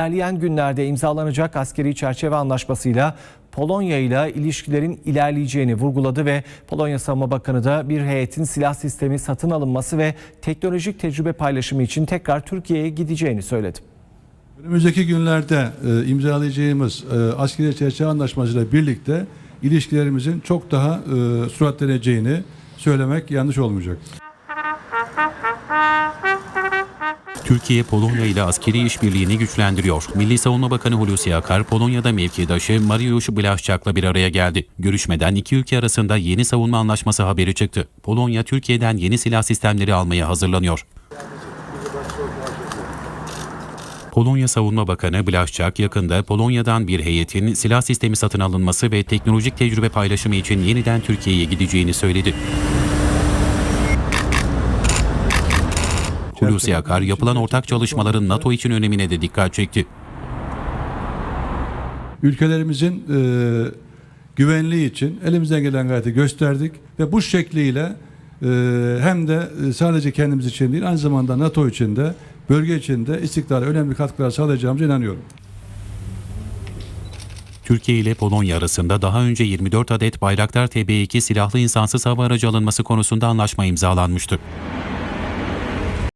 İlerleyen günlerde imzalanacak askeri çerçeve anlaşmasıyla Polonya ile ilişkilerin ilerleyeceğini vurguladı ve Polonya Savunma Bakanı da bir heyetin silah sistemi satın alınması ve teknolojik tecrübe paylaşımı için tekrar Türkiye'ye gideceğini söyledi. Önümüzdeki günlerde e, imzalayacağımız e, askeri çerçeve anlaşmasıyla birlikte ilişkilerimizin çok daha e, süratleneceğini söylemek yanlış olmayacak. Türkiye, Polonya ile askeri işbirliğini güçlendiriyor. Milli Savunma Bakanı Hulusi Akar, Polonya'da mevkidaşı Mariusz Blaszczak'la bir araya geldi. Görüşmeden iki ülke arasında yeni savunma anlaşması haberi çıktı. Polonya, Türkiye'den yeni silah sistemleri almaya hazırlanıyor. Polonya Savunma Bakanı Blaszczak yakında Polonya'dan bir heyetin silah sistemi satın alınması ve teknolojik tecrübe paylaşımı için yeniden Türkiye'ye gideceğini söyledi. Hulusi Akar yapılan ortak çalışmaların NATO için önemine de dikkat çekti. Ülkelerimizin e, güvenliği için elimizden gelen gayreti gösterdik ve bu şekliyle e, hem de e, sadece kendimiz için değil aynı zamanda NATO için de bölge için de istikrara önemli katkılar sağlayacağımıza inanıyorum. Türkiye ile Polonya arasında daha önce 24 adet Bayraktar TB2 silahlı insansız hava aracı alınması konusunda anlaşma imzalanmıştı.